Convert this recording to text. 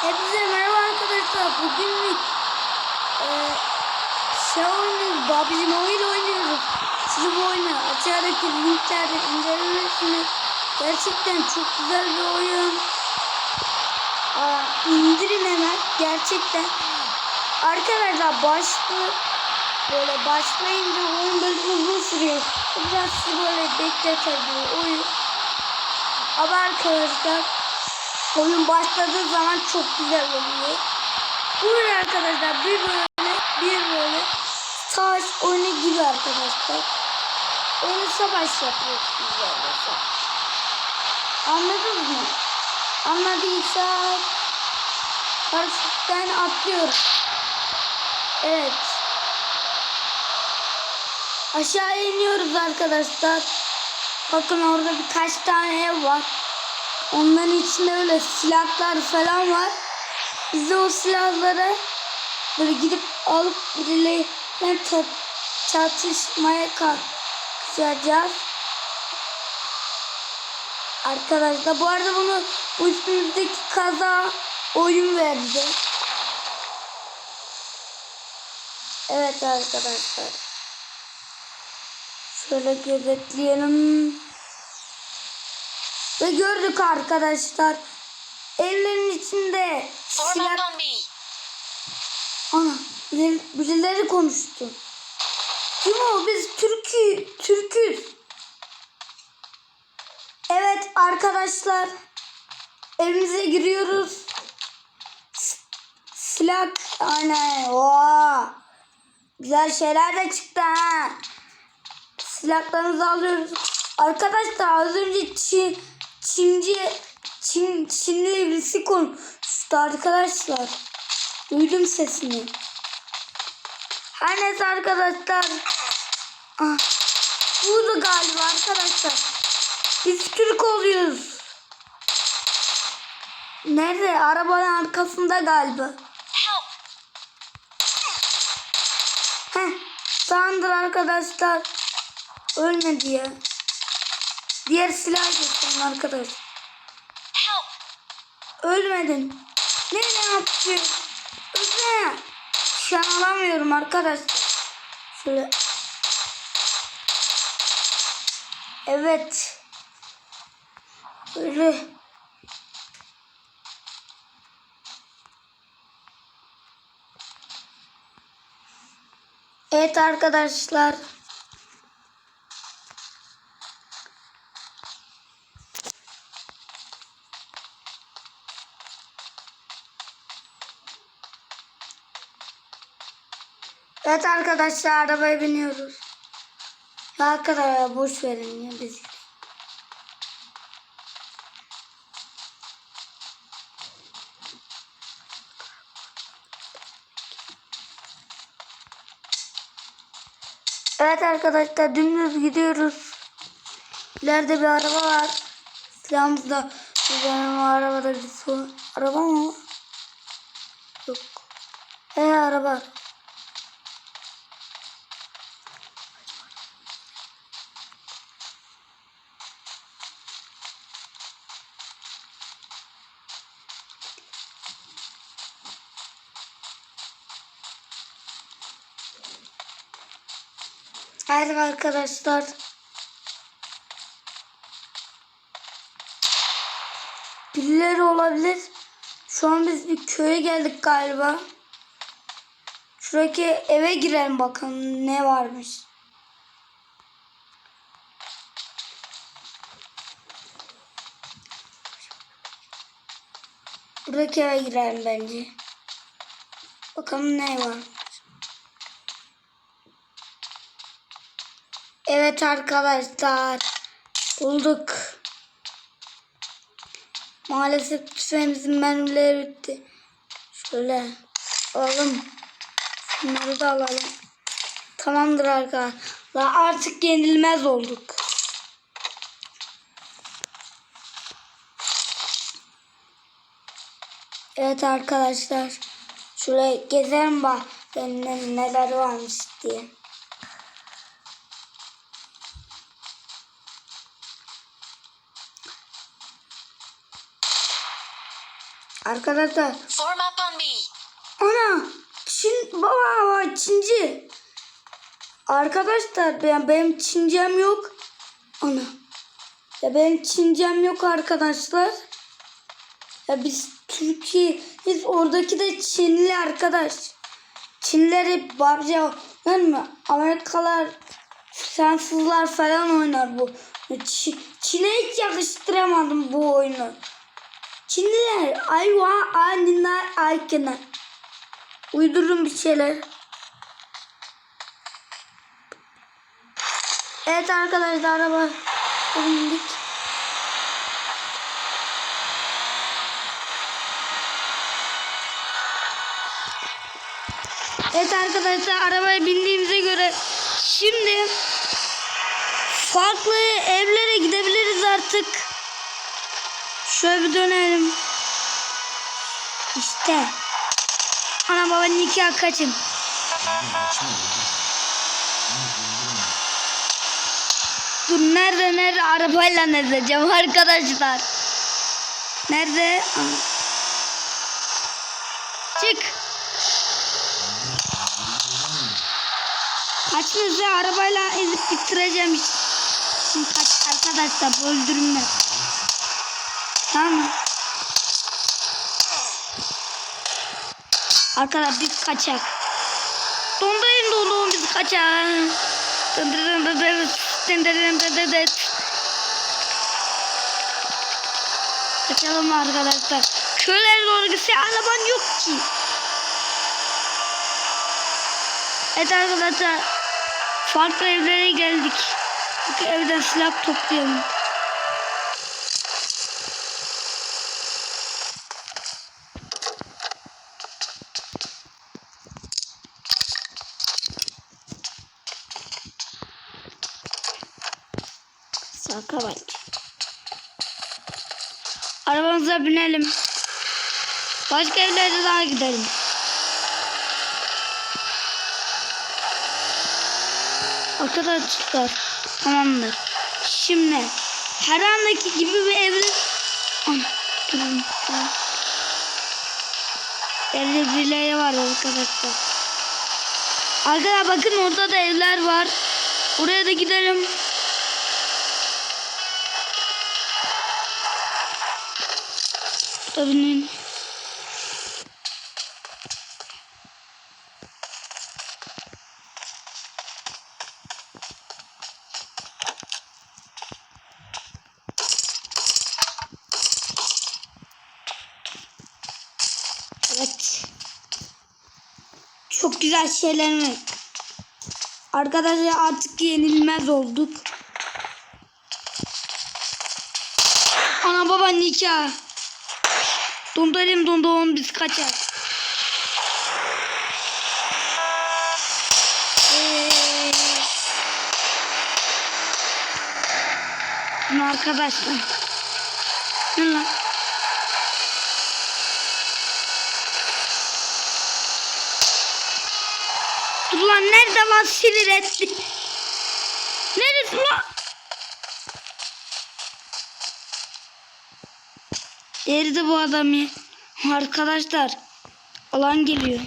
Hepinize merhaba arkadaşlar. Bugün e, şey oynuyoruz. PUBG Mobile oynuyoruz. Siz bu oyunu aşağıdaki linklerden indirebilirsiniz. Gerçekten çok güzel bir oyun. Aa, indirin hemen. Gerçekten. Arkadaşlar başlı böyle başlayınca oyun böyle uzun sürüyor. Biraz sizi böyle bekletir bu oyun. Ama arkadaşlar oyun başladığı zaman çok güzel oluyor. Buyurun arkadaşlar bir böyle bir böyle savaş oyunu gibi arkadaşlar. Oyunu savaş yapıyorsunuz öyleyse. Anladınız mı? Anladıysak paraşütten atlıyorum. Evet. Aşağı iniyoruz arkadaşlar. Bakın orada birkaç tane ev var. Onların içinde öyle silahlar falan var. Biz de o silahları böyle gidip alıp birileriyle çatışmaya kalkacağız. Arkadaşlar bu arada bunu bu üstümüzdeki kaza oyun verdi. Evet arkadaşlar. Şöyle gözetleyelim. Gördük arkadaşlar. Evlerin içinde me. Ana birileri, birileri konuştu. Kim o? Biz Türk'ü, Türk'üz. Evet arkadaşlar. Evimize giriyoruz. S- Silah. Aynen. Oo. Güzel şeyler de çıktı ha. Silahlarımızı alıyoruz. Arkadaşlar az önce Çin, Çinci Çin, Çinli birisi konuştu arkadaşlar. Duydum sesini. Her neyse arkadaşlar. Ah, burada galiba arkadaşlar. Biz Türk oluyoruz. Nerede? Arabanın arkasında galiba. Heh, tamamdır arkadaşlar. Ölmedi ya. Diğer silah göstereyim arkadaş. Help! Ölmedin. Ne ne yapıyor? Ölme. Şu an alamıyorum arkadaşlar. Şöyle. Evet. Böyle. Evet arkadaşlar. Evet arkadaşlar arabaya biniyoruz. Ya arkadaşlar boş verin ya biz. Evet arkadaşlar dümdüz gidiyoruz. İleride bir araba var. Silahımızda benim o arabada bir su. Araba mı? Yok. He araba. Haydi arkadaşlar. Birileri olabilir. Şu an biz bir köye geldik galiba. Şuradaki eve girelim bakalım ne varmış. Buradaki eve girelim bence. Bakalım ne var. Evet arkadaşlar. Bulduk. Maalesef tüfeğimizin mermileri bitti. Şöyle alalım. Şunları da alalım. Tamamdır arkadaşlar. Artık yenilmez olduk. Evet arkadaşlar. Şuraya gezelim bak. Neler varmış diye. Arkadaşlar on me. Ana Çin baba baba Çinci. Arkadaşlar ben benim Çincem yok. Ana. Ya benim Çincem yok arkadaşlar. Ya biz Türkiye biz oradaki de Çinli arkadaş. Çinliler hep babca değil mi? Amerikalılar Fransızlar falan oynar bu. Çin'e hiç yakıştıramadım bu oyunu. Çinliler ayva anina aykına. Uydurun bir şeyler. Evet arkadaşlar araba bindik. Evet arkadaşlar arabaya bindiğimize göre şimdi farklı evlere gidebiliriz artık. Şöyle bir dönelim. İşte. Ana baba nikah kaçın. Dur nerede nerede arabayla nezleyeceğim arkadaşlar. Nerede? Çık. Kaçınızı arabayla ezip bitireceğim. Şimdi kaç arkadaşlar öldürümler. Tamam? Arkadaşlar biz kaçak. Dondayım dondum biz kaçak. Dın dın dın dın. Kaçalım arkadaşlar. Köylere doğru gitse araban yok ki. Evet arkadaşlar. Farklı evlere geldik. Çünkü evden silah toplayalım. Saka bak. Arabamıza binelim. Başka evlere daha gidelim. Arkadaşlar tamamdır. Şimdi her andaki gibi bir evde. Evde birileri var arkadaşlar. Arkadaşlar bakın orada da evler var. Oraya da gidelim. Tabii. Evet. Çok güzel şeyler mi? Arkadaşlar artık yenilmez olduk. Ana baba nikah. Dondurayım dondurun biz kaçar. Ee, arkadaşlar. Ne lan? Dur lan nerede lan sinir etti? Neresi lan? Nerede bu adam ya? Arkadaşlar alan geliyor.